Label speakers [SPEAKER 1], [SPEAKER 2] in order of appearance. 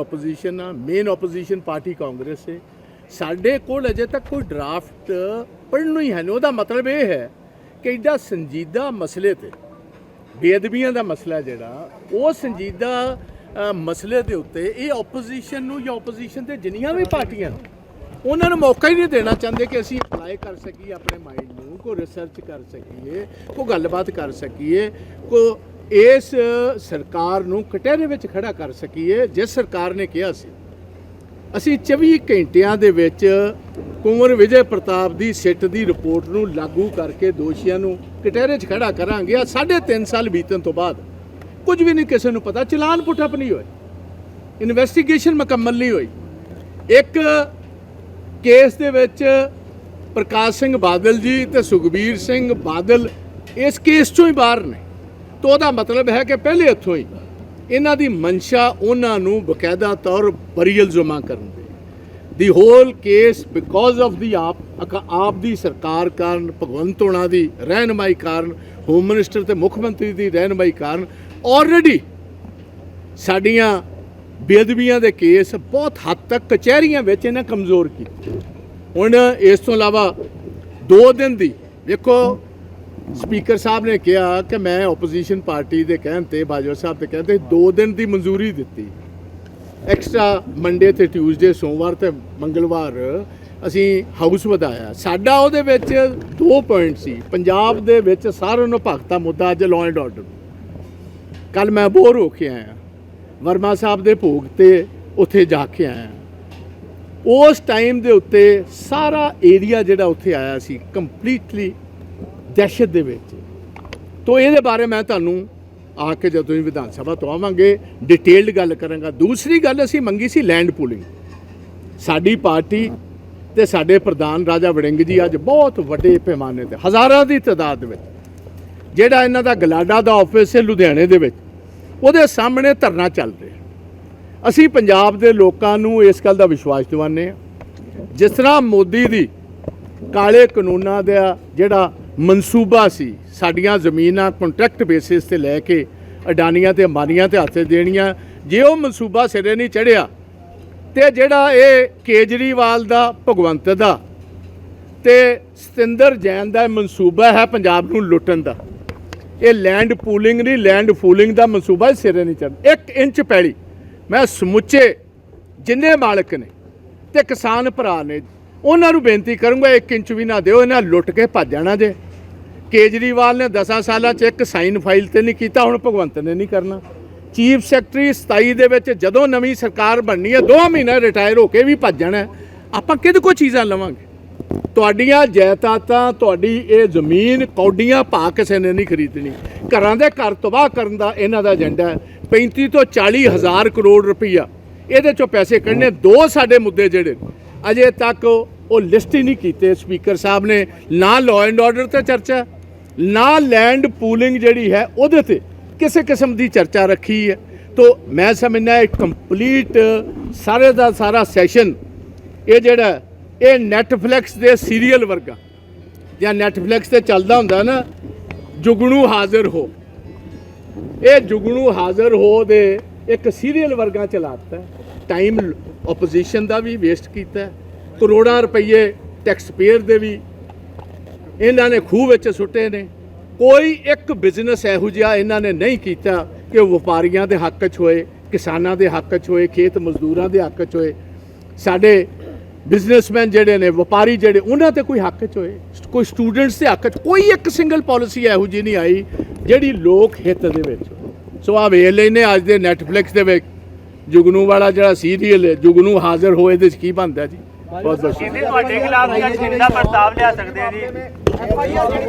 [SPEAKER 1] Opposition ਆ main opposition party Congress ਹੈ। ਸਾਡੇ ਕੋਲ ਅਜੇ ਤੱਕ ਕੋਈ ਡਰਾਫਟ ਪੜ੍ਹਨ ਨੂੰ ਹੀ ਹੈ ਨਹੀਂ। ਉਹਦਾ ਮਤਲਬ ਇਹ ਹੈ ਕਿ ਐਡਾ ਸੰਜੀਦਾ ਮਸਲੇ ਤੇ, ਬੇਅਦਬੀਆਂ ਦਾ ਮਸਲਾ ਜਿਹੜਾ, ਉਹ ਸੰਜੀਦਾ ਮਸਲੇ ਦੇ ਉੱਤੇ ਇਹ ਆਪੋਜੀਸ਼ਨ ਨੂੰ ਜਾਂ ਆਪੋਜੀਸ਼ਨ ਤੇ ਜਿੰਨੀਆਂ ਵੀ ਪਾਰਟੀਆਂ ਨੇ, ਉਹਨਾਂ ਨੂੰ ਮੌਕਾ ਹੀ ਨਹੀਂ ਦੇਣਾ ਚਾਹੁੰਦੇ ਕਿ ਅਸੀਂ ਅਪਲਾਈ ਕਰ ਸਕੀਏ, ਆਪਣੇ ਮਾਈਂਡ ਨੂੰ, ਕੋਈ ਰਿਸਰਚ ਕਰ ਸਕੀਏ, ਕੋਈ ਗੱਲਬਾਤ ਕਰ ਸਕੀਏ, ਕੋ ਇਸ ਸਰਕਾਰ ਨੂੰ ਕਟਹਿਰੇ ਵਿੱਚ ਖੜਾ ਕਰ ਸਕੀਏ, ਜਿਸ ਸਰਕਾਰ ਨੇ ਕਿਹਾ ਸੀ। ਅਸੀਂ 24 ਘੰਟਿਆਂ ਦੇ ਵਿੱਚ ਕੁੰਵਰ ਵਿਜੇ ਪ੍ਰਤਾਪ ਦੀ ਸਿੱਟ ਦੀ ਰਿਪੋਰਟ ਨੂੰ ਲਾਗੂ ਕਰਕੇ ਦੋਸ਼ੀਆਂ ਨੂੰ ਕਟਹਿਰੇ 'ਚ ਖੜਾ ਕਰਾਂਗੇ। ਆ ਸਾਢੇ ਤਿੰਨ ਸਾਲ ਬੀਤਣ ਤੋਂ ਬਾਅਦ ਕੁਝ ਵੀ ਨਹੀਂ ਕਿਸੇ ਨੂੰ ਪਤਾ। ਚਲਾਨ ਪੁੱਠਪ ਨਹੀਂ ਹੋਏ ਇਨਵੈਸਟੀਗੇਸ਼ਨ ਮੁਕੰਮਲ ਨਹੀਂ ਹੋਈ। ਇੱਕ ਕੇਸ ਦੇ ਵਿੱਚ ਪ੍ਰਕਾਸ਼ ਸਿੰਘ ਬਾਦਲ ਜੀ ਤੇ ਸੁਖਬੀਰ ਸਿੰਘ ਬਾਦਲ ਇਸ ਕੇਸ ਚੋਂ ਹੀ ਬਾਹਰ ਨੇ। ਤਾਂ ਉਹਦਾ ਮਤਲਬ ਹੈ ਕਿ ਪਹਿਲੇ ਇੱਥੋਂ ਹੀ ਇਹਨਾਂ ਦੀ ਮਨਸ਼ਾ ਉਹਨਾਂ ਨੂੰ ਬਕਾਇਦਾ ਤੌਰ ਬਰੀਅਲ ਜਮਾ ਕਰਨ ਦੀ। The whole case because of the AAP AAP ਦੀ ਸਰਕਾਰ ਕਾਰਨ, ਭਗਵੰਤ ਹੋਣਾ ਦੀ ਰਹਿਨਮਾਈ ਕਾਰਨ ਹੋਮ ਮਿਨਿਸਟਰ ਤੇ ਮੁੱਖ ਮੰਤਰੀ ਦੀ ਰਹਿਨਮਾਈ ਕਾਰਨ ਆਲਰੇਡੀ ਸਾਡੀਆਂ ਬੇਅਦਬੀਆਂ ਦੇ ਕੇਸ ਬਹੁਤ ਹੱਦ ਤੱਕ ਕਚਹਿਰੀਆਂ ਵਿੱਚ ਇਹਨਾਂ ਕਮਜ਼ੋਰ ਕੀਤੇ। ਹੁਣ ਇਸ ਤੋਂ ਇਲਾਵਾ 2 ਦਿਨ ਦੀ ਦੇਖੋ ਸਪੀਕਰ ਸਾਹਿਬ ਨੇ ਕਿਹਾ ਕਿ ਮੈਂ ਆਪੋਜੀਸ਼ਨ ਪਾਰਟੀ ਦੇ ਕਹਿਣ ਤੇ, ਬਾਜਵਾ ਸਾਹਿਬ ਦੇ ਕਹਿਣ ਤੇ 2 ਦਿਨ ਦੀ ਮਨਜ਼ੂਰੀ ਦਿੱਤੀ। ਐਕਸਟਰਾ ਮੰਡੇ ਤੇ ਟਿਊਜ਼ਡੇ ਸੋਮਵਾਰ ਤੇ ਮੰਗਲਵਾਰ ਅਸੀਂ ਹਾਊਸ ਵਧਾਇਆ। ਸਾਡਾ ਉਹਦੇ ਵਿੱਚ ਦੋ ਪੁਆਇੰਟ ਸੀ। ਪੰਜਾਬ ਦੇ ਵਿੱਚ ਸਾਰਿਆਂ ਨੂੰ ਭਗਤਾ ਮੁੱਦਾ ਅੱਜ ਲਾਅ ਐਂਡ ਆਰਡਰ ਕੱਲ ਮੈਂ ਬੋਰ ਹੋ ਕੇ ਆਇਆ। ਵਰਮਾ ਸਾਹਿਬ ਦੇ ਭੋਗ ਤੇ ਉੱਥੇ ਜਾ ਕੇ ਆਇਆ। ਉਸ ਟਾਈਮ ਦੇ ਉੱਤੇ ਸਾਰਾ ਏਰੀਆ ਜਿਹੜਾ ਉੱਥੇ ਆਇਆ ਸੀ ਕੰਪਲੀਟਲੀ ਦਹਿਸ਼ਤ ਦੇ ਵਿੱਚ। ਤੋ ਇਹਦੇ ਬਾਰੇ ਮੈਂ ਤੁਹਾਨੂੰ ਆ ਕੇ ਜਦੋਂ ਹੀ ਵਿਧਾਨ ਸਭਾ ਤੋਂ ਆਵਾਂਗੇ ਡਿਟੇਲਡ ਗੱਲ ਕਰਾਂਗਾ। ਦੂਸਰੀ ਗੱਲ ਅਸੀਂ ਮੰਗੀ ਸੀ ਲੈਂਡ ਪੂਲਿੰਗ ਸਾਡੀ ਪਾਰਟੀ ਤੇ ਸਾਡੇ ਪ੍ਰਧਾਨ ਰਾਜਾ ਵੜਿੰਗ ਜੀ ਅੱਜ ਬਹੁਤ ਵੱਡੇ ਪੈਮਾਨੇ ਤੇ, ਹਜ਼ਾਰਾਂ ਦੀ ਤਾਦਾਦ ਵਿੱਚ, ਜਿਹੜਾ ਇਹਨਾਂ ਦਾ ਗਲਾਡਾ ਦਾ ਆਫਿਸ ਹੈ ਲੁਧਿਆਣੇ ਦੇ ਵਿੱਚ, ਉਹਦੇ ਸਾਹਮਣੇ ਧਰਨਾ ਚੱਲ ਰਿਹਾ। ਅਸੀਂ ਪੰਜਾਬ ਦੇ ਲੋਕਾਂ ਨੂੰ ਇਸ ਗੱਲ ਦਾ ਵਿਸ਼ਵਾਸ ਦਿਵਾਉਂਦੇ ਹਾਂ। ਜਿਸ ਤਰ੍ਹਾਂ ਮੋਦੀ ਦੀ ਕਾਲੇ ਕਾਨੂੰਨਾਂ ਦਾ ਜਿਹੜਾ ਮਨਸੂਬਾ ਸੀ। ਸਾਡੀਆਂ ਜ਼ਮੀਨਾਂ ਕੰਟਰੈਕਟ ਬੇਸਿਸ ਤੇ ਲੈ ਕੇ ਅਡਾਨੀਆਂ ਤੇ ਅੰਬਾਨੀਆਂ ਤੇ ਹੱਥ ਦੇਣੀਆਂ। ਜੇ ਉਹ ਮਨਸੂਬਾ ਸਿਰੇ ਨਹੀਂ ਚੜਿਆ, ਤੇ ਜਿਹੜਾ ਇਹ ਕੇਜਰੀਵਾਲ ਦਾ, ਭਗਵੰਤ ਦਾ ਤੇ ਸਤਿੰਦਰ ਜੈਨ ਦਾ ਮਨਸੂਬਾ ਹੈ ਪੰਜਾਬ ਨੂੰ ਲੁੱਟਣ ਦਾ। ਇਹ ਲੈਂਡ ਪੂਲਿੰਗ ਨਹੀਂ ਲੈਂਡ ਫੂਲਿੰਗ ਦਾ ਮਨਸੂਬਾ ਸਿਰੇ ਨਹੀਂ ਚੜ੍ਹ 1 ਇੰਚ ਪੈਲੀ। ਮੈਂ ਸਮੁੱਚੇ ਜਿੰਨੇ ਮਾਲਕ ਨੇ ਤੇ ਕਿਸਾਨ ਭਰਾ ਨੇ ਉਹਨਾਂ ਨੂੰ ਬੇਨਤੀ ਕਰੂੰਗਾ 1 ਇੰਚ ਵੀ ਨਾ ਦਿਓ, ਇਹਨਾਂ ਲੁੱਟ ਕੇ ਭੱਜ ਜਾਣਾ ਜੇ। ਕੇਜਰੀਵਾਲ ਨੇ 10 ਸਾਲਾਂ 'ਚ ਇੱਕ ਸਾਈਨ ਫਾਈਲ ਤੇ ਨਹੀਂ ਕੀਤਾ, ਹੁਣ ਭਗਵੰਤ ਨੇ ਨਹੀਂ ਕਰਨਾ। ਚੀਫ ਸੈਕਟਰੀ 27 ਦੇ ਵਿੱਚ ਜਦੋਂ ਨਵੀਂ ਸਰਕਾਰ ਬਣਨੀ ਹੈ 2 ਮਹੀਨੇ ਰਿਟਾਇਰ ਹੋ ਕੇ ਵੀ ਭੱਜ ਜਾਣਾ ਆਪਾਂ ਕਿਹਦੇ ਕੋ ਚੀਜ਼ਾਂ ਲਵਾਂਗੇ? ਤੁਹਾਡੀਆਂ ਜਾਇਦਾਦਾਂ, ਤੁਹਾਡੀ ਇਹ ਜ਼ਮੀਨ, ਕੌਡੀਆਂ ਪਾ ਕਿਸੇ ਨੇ ਨਹੀਂ ਖਰੀਦਣੀ। ਘਰਾਂ ਦੇ ਘਰ ਤਬਾਹ ਕਰਨ ਦਾ ਇਹਨਾਂ ਦਾ ਏਜੰਡਾ ਹੈ। 35 ਤੋਂ 40 ਹਜ਼ਾਰ ਕਰੋੜ ਰੁਪਈਆ। ਇਹਦੇ ਚੋਂ ਪੈਸੇ ਕੱਢਣੇ ਦੋ ਸਾਡੇ ਮੁੱਦੇ ਜਿਹੜੇ ਅਜੇ ਤੱਕ ਉਹ ਲਿਸਟ ਹੀ ਨਹੀਂ ਕੀਤੇ ਸਪੀਕਰ ਸਾਹਿਬ ਨੇ, ਨਾ ਲਾਅ ਐਂਡ ਆਰਡਰ ਤੇ ਚਰਚਾ, ਨਾ ਲੈਂਡ ਪੂਲਿੰਗ ਜਿਹੜੀ ਹੈ ਉਹਦੇ ਤੇ ਕਿਸੇ ਕਿਸਮ ਦੀ ਚਰਚਾ ਰੱਖੀ ਹੈ। ਤੋ ਮੈਂ ਸਮਝਣਾ ਇਹ ਕੰਪਲੀਟ ਸਾਰੇ ਦਾ ਸਾਰਾ ਸੈਸ਼ਨ ਇਹ ਜਿਹੜਾ, ਇਹ ਨੈਟਫਲਿਕਸ ਦੇ ਸੀਰੀਅਲ ਵਰਗਾ, ਜਾਂ ਨੈਟਫਲਿਕਸ ਤੇ ਚੱਲਦਾ ਹੁੰਦਾ ਨਾ, ਜੁਗਣੂ ਹਾਜ਼ਰ ਹੋ। ਇਹ ਜੁਗਣੂ ਹਾਜ਼ਰ ਹੋ ਦੇ ਇੱਕ ਸੀਰੀਅਲ ਵਰਗਾ ਚਲਾਤਾ ਟਾਈਮ ਆਪੋਜੀਸ਼ਨ ਦਾ ਵੀ ਵੇਸਟ ਕੀਤਾ। ਕਰੋੜਾਂ ਰੁਪਏ ਟੈਕਸ ਪੇਅਰ ਦੇ ਵੀ ਇਹਨਾਂ ਨੇ ਖੂਹ ਵਿੱਚ ਸੁੱਟੇ ਨੇ। ਕੋਈ ਇੱਕ ਬਿਜ਼ਨਸ ਇਹੋ ਜਿਹਾ ਇਹਨਾਂ ਨੇ ਨਹੀਂ ਕੀਤਾ ਕਿ ਉਹ ਵਪਾਰੀਆਂ ਦੇ ਹੱਕ 'ਚ ਹੋਏ, ਕਿਸਾਨਾਂ ਦੇ ਹੱਕ 'ਚ ਹੋਏ, ਖੇਤ ਮਜ਼ਦੂਰਾਂ ਦੇ ਹੱਕ 'ਚ ਹੋਏ। ਸਾਡੇ ਬਿਜ਼ਨਸਮੈਨ ਜਿਹੜੇ ਨੇ, ਵਪਾਰੀ ਜਿਹੜੇ, ਉਹਨਾਂ ਤੇ ਕੋਈ ਹੱਕ 'ਚ ਹੋਏ। ਕੋਈ ਸਟੂਡੈਂਟਸ ਦੇ ਹੱਕ 'ਚ, ਕੋਈ ਇੱਕ ਸਿੰਗਲ ਪਾਲਿਸੀ ਇਹੋ ਜਿਹੀ ਨਹੀਂ ਆਈ ਜਿਹੜੀ ਲੋਕ ਹਿੱਤ ਦੇ ਵਿੱਚ ਸੋ ਆ ਵੇਖ ਲੈਨੇ ਅੱਜ ਦੇ ਨੈਟਫਲਿਕਸ ਦੇ ਵਿੱਚ। ਜੁਗਨੂ ਵਾਲਾ ਜਿਹੜਾ ਸੀਰੀਅਲ ਹੈ, ਜੁਗਨੂ ਹਾਜ਼ਰ ਹੋਏ ਦੇ 'ਚ ਕੀ ਬਣਦਾ ਜੀ? ਬਹੁਤ ਬਹੁਤ ਸ਼ੁਕਰੀਆ
[SPEAKER 2] ਕਹਿੰਦੇ ਤੁਹਾਡੇ ਖਿਲਾਫ ਵੀ ਅੱਜ ਪ੍ਰਸਤਾਵ ਲਿਆ ਸਕਦੇ ਆ ਜੀ।